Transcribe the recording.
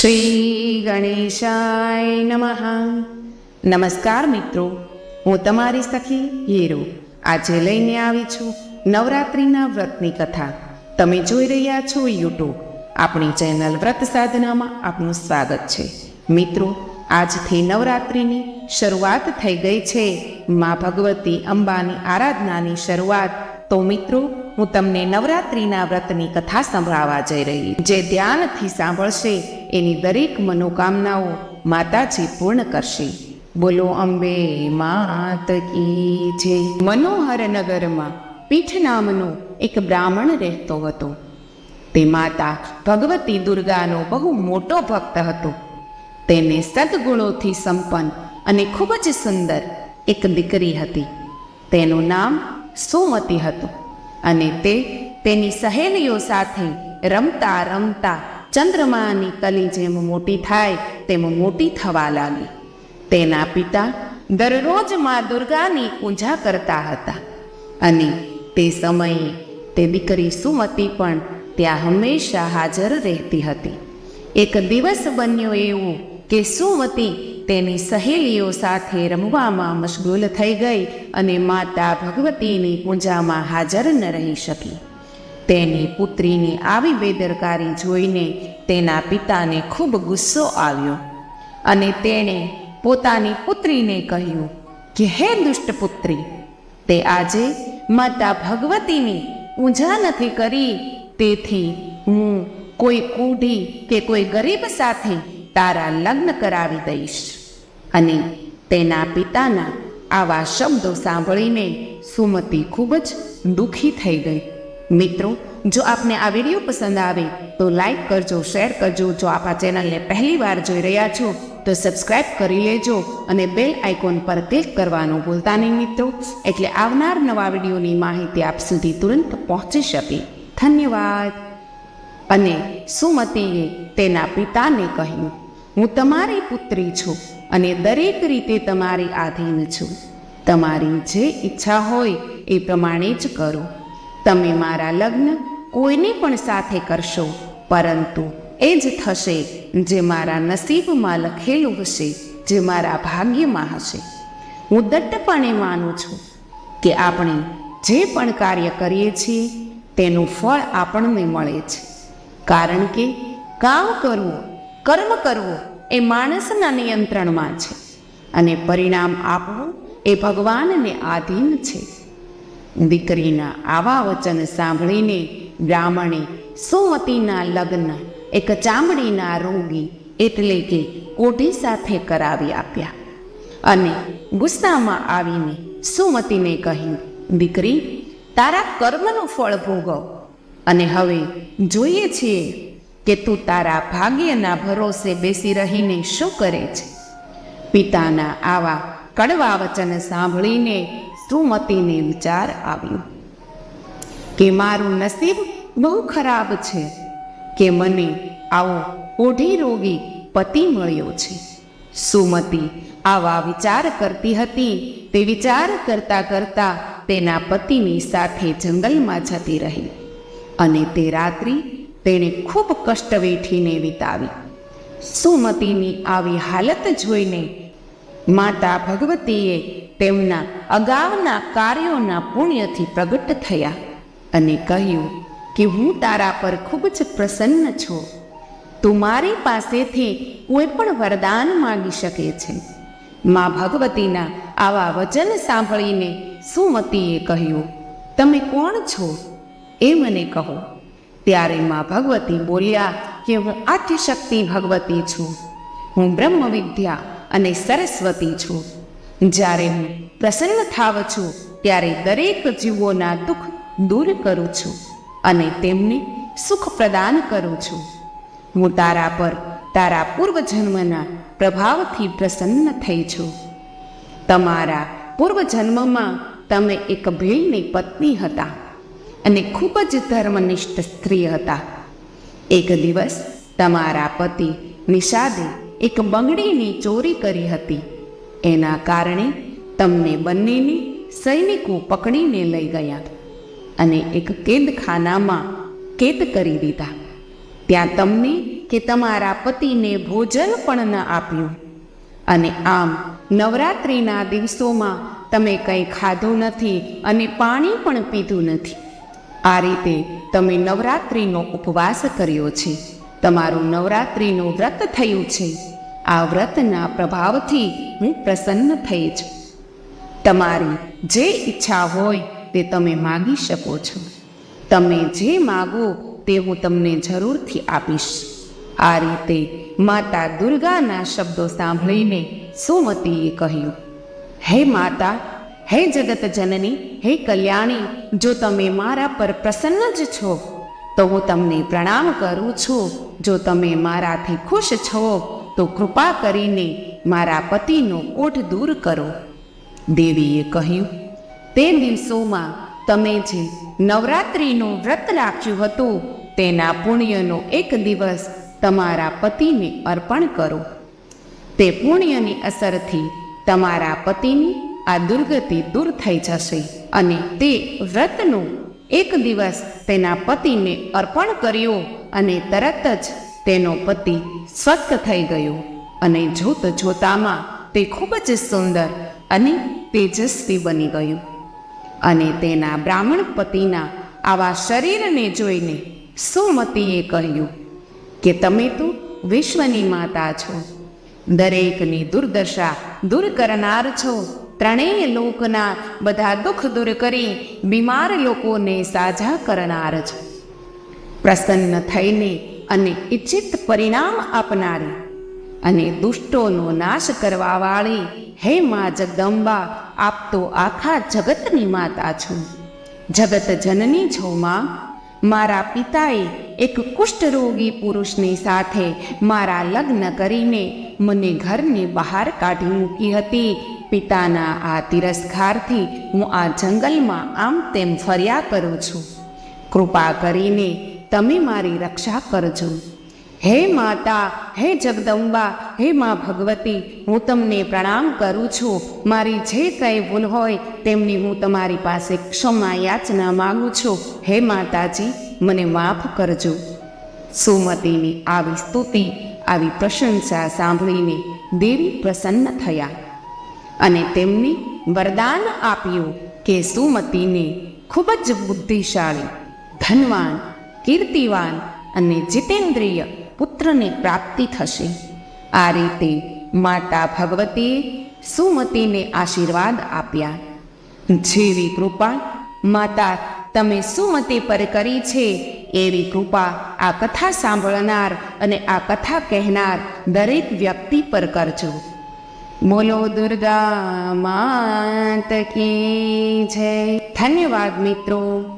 શ્રી ગણેશાય નમઃ. નમસ્કાર મિત્રો, હું તમારી સખી હીરો. આજે લઈને આવી છું નવરાત્રિના વ્રતની કથા. તમે જોઈ રહ્યા છો યુટ્યુબ. આપણી ચેનલ વ્રત સાધનામાં આપનું સ્વાગત છે. મિત્રો, આજથી નવરાત્રિની શરૂઆત થઈ ગઈ છે. મા ભગવતી અંબાની આરાધનાની શરૂઆત. તો મિત્રો હું તમને નવરાત્રિના વ્રતની કથા સંભળાવવા જઈ રહી. જે ધ્યાનથી સાંભળશે, એની દરેક મનોકામનાઓ માતાજી પૂર્ણ કરશે. બોલો, અંબે માત કી જે મનોહર નગરમાં પીઠ નામનો એક બ્રાહ્મણ રહેતો હતો. તે માતા ભગવતી દુર્ગાનો બહુ મોટો ભક્ત હતો. તેને સદગુણોથી સંપન્ન અને ખૂબ જ સુંદર એક દીકરી હતી. તેનું નામ સુમતી હતું. અને તે તેની સહેલીઓ સાથે રમતા રમતા ચંદ્રમાની કલી જેમ મોટી થાય તેમ મોટી થવા લાગી. તેના પિતા દરરોજ મા દુર્ગાની પૂજા કરતા હતા. અને તે સમયે તે દીકરી સુમતી પણ ત્યાં હંમેશા હાજર રહેતી હતી. એક દિવસ બન્યો એવું કે સુમતી તેની સહેલીઓ સાથે રમવામાં મશગુલ થઈ ગઈ અને માતા ભગવતીની પૂજામાં હાજર ન રહી શકી. તેની પુત્રીની આવી બેદરકારી જોઈને તેના પિતાને ખૂબ ગુસ્સો આવ્યો અને તેણે પોતાની પુત્રીને કહ્યું, કે હે દુષ્ટ પુત્રી તે આજે માતા ભગવતીની પૂજા નથી કરી, તેથી હું કોઈ કૂઢી કે કોઈ ગરીબ સાથે તારા લગ્ન કરાવી દઈશ. અને તેના પિતાના આવા શબ્દો સાંભળીને સુમતી ખૂબ જ દુઃખી થઈ ગઈ. મિત્રો, જો આપને આ વીડિયો પસંદ આવે તો લાઈક કરજો, શેર કરજો. જો આપ આ ચેનલને પહેલી વાર જોઈ રહ્યા છો, તો સબસ્ક્રાઇબ કરી લેજો અને બેલ આઇકોન પર ક્લિક કરવાનું ભૂલતા નહીં મિત્રો. એટલે આવનાર નવા વિડીયોની માહિતી આપ સુધી તુરંત પહોંચી શકે. ધન્યવાદ. અને સુમતીએ તેના પિતાને કહ્યું હું તમારી પુત્રી છું અને દરેક રીતે તમારી આધીન છું. તમારી જે ઈચ્છા હોય એ પ્રમાણે જ કરો. તમે મારા લગ્ન કોઈને પણ સાથે કરશો, પરંતુ એ જ થશે જે મારા નસીબમાં લખેલું હશે, જે મારા ભાગ્યમાં હશે. હું દટ્ટપણે માનું છું કે આપણે જે પણ કાર્ય કરીએ છીએ, તેનું ફળ આપણને મળે છે. કારણ કે કામ કરવું, કર્મ કરવું એ માણસના નિયંત્રણમાં છે અને પરિણામ આપવું એ ભગવાનને આધીન છે. દીકરીના આવા વચન સાંભળીને બ્રાહ્મણે સુમતીના લગ્ન એક ચામડીના રોગી એટલે કે કોઢી સાથે કરાવી આપ્યા અને ગુસ્સામાં આવીને સુમતીને કહ્યું, દીકરી, તારા કર્મનું ફળ ભોગવ અને હવે જોઈએ છીએ કે તું તારા ભાગ્યના ભરોસે બેસી રહીને શું કરે છે? પિતાના આવા કડવા વચન સાંભળીને સુમતીને વિચાર આવ્યો કે મારું નસીબ બહુ ખરાબ છે, કે મને આવો ઓઢી રોગી પતિ મળ્યો છે. સુમતી આવા વિચાર કરતી હતી, તે વિચાર કરતા કરતા તેના પતિની સાથે જંગલમાં જતી રહી અને તે રાત્રિ તેણે ખૂબ કષ્ટ વેઠીને વિતાવી. સુમતીની આવી હાલત જોઈને માતા ભગવતીએ તેમના અગાઉના કાર્યોના પુણ્યથી પ્રગટ થયા અને કહ્યું કે હું તારા પર ખૂબ જ પ્રસન્ન છું. તું મારી પાસેથી કોઈ પણ વરદાન માંગી શકે છે. મા ભગવતીના આવા વચન સાંભળીને સુમતીએ કહ્યું, તમે કોણ છો? એ મને કહો. ત્યારે મા ભગવતી બોલ્યા કે હું આદ્યશક્તિ ભગવતી છું. હું બ્રહ્મ વિદ્યા અને સરસ્વતી છું. જ્યારે હું પ્રસન્ન થાવ છું, ત્યારે દરેક જીવોના દુઃખ દૂર કરું છું અને તેમને સુખ પ્રદાન કરું છું. હું તારા પર તારા પૂર્વજન્મના પ્રભાવથી પ્રસન્ન થઈ છું. તમારા પૂર્વજન્મમાં તમે એક ભીલની પત્ની હતા. અને ખૂબ જ ધર્મનિષ્ઠ સ્ત્રી હતા. એક દિવસ તમારા પતિ નિષાદે એક બંગડીની ચોરી કરી હતી. એના કારણે તમને બંનેને સૈનિકો પકડીને લઈ ગયા અને એક કેદખાનામાં કેદ કરી દીધા. ત્યાં તમને કે તમારા પતિને ભોજન પણ ન આપ્યું. અને આમ નવરાત્રિના દિવસોમાં તમે કંઈ ખાધું નથી અને પાણી પણ પીધું નથી. આ રીતે તમે નવરાત્રિનો ઉપવાસ કર્યો છે. તમારું નવરાત્રિનું વ્રત થયું છે. આ વ્રતના પ્રભાવથી હું પ્રસન્ન થઈ છું તમારી જે ઈચ્છા હોય તે તમે માગી શકો છો. તમે જે માગો તે હું તમને જરૂરથી આપીશ. આ રીતે માતા દુર્ગાના શબ્દો સાંભળીને સુમતીએ કહ્યું, હે માતા હે જગત જનની, હે કલ્યાણી, જો તમે મારા પર પ્રસન્ન જ છો, તો હું તમને પ્રણામ કરું છું. જો તમે મારાથી ખુશ છો, તો કૃપા કરીને મારા પતિનો ઓઠ દૂર કરો. દેવીએ કહ્યું, તે દિવસોમાં તમે જે નવરાત્રિનું વ્રત રાખ્યું હતું, તેના પુણ્યનો એક દિવસ તમારા પતિને અર્પણ કરો. તે પુણ્યની અસરથી તમારા પતિની આ દુર્ગતિ દૂર થઈ જશે અને તે વ્રતનું એક દિવસ તેના પતિને અર્પણ કર્યો અને તરત જ તેનો પતિ સ્વસ્થ થઈ ગયો. અને જોત જોતામાં તે ખૂબ જ સુંદર અને તેજસ્વી બની ગયું. અને તેના બ્રાહ્મણ પતિના આવા શરીરને જોઈને સુમતીએ કહ્યું, કે તમે તો વિશ્વની માતા છો. દરેકની દુર્દશા દૂર કરનાર છો. ત્રણેય લોકના બધા દુઃખ દૂર કરી બીમાર લોકોને સાજા કરનાર છે. પ્રસન્ન થઈને અને ઇચ્છિત પરિણામ આપનારી અને દુષ્ટોનો નાશ કરવાવાળી હે મા જગદંબા, આપ તો આખા જગતની માતા છો. જગત જનની છો માં. મારા પિતાએ એક કુષ્ઠરોગી પુરુષની સાથે મારા લગ્ન કરીને મને ઘરની બહાર કાઢી મૂકી હતી. પિતાના આ તિરસ્કારથી હું આ જંગલમાં આમ તેમ ફર્યા કરું છું. કૃપા કરીને તમે મારી રક્ષા કરજો. હે માતા, હે જગદંબા, હે મા ભગવતી, હું તમને પ્રણામ કરું છું. મારી જે કંઈ ભૂલ હોય તેમની હું તમારી પાસે ક્ષમા યાચના માગું છું. હે માતાજી, મને માફ કરજો. સુમતીની આવી સ્તુતિ, આવી પ્રશંસા સાંભળીને દેવી પ્રસન્ન થયા. અને તેમને વરદાન આપ્યું કે સુમતીને ખૂબ જ બુદ્ધિશાળી, ધનવાન, કીર્તિવાન અને જીતેન્દ્રિય પુત્રની પ્રાપ્તિ થશે. આ રીતે માતા ભગવતીએ સુમતીને આશીર્વાદ આપ્યા. જેવી કૃપા માતા તમે સુમતી પર કરી છે, એવી કૃપા આ કથા સાંભળનાર અને આ કથા કહેનાર દરેક વ્યક્તિ પર કરજો. બોલો દુર્ગા માત કી જય. ધન્યવાદ મિત્રો.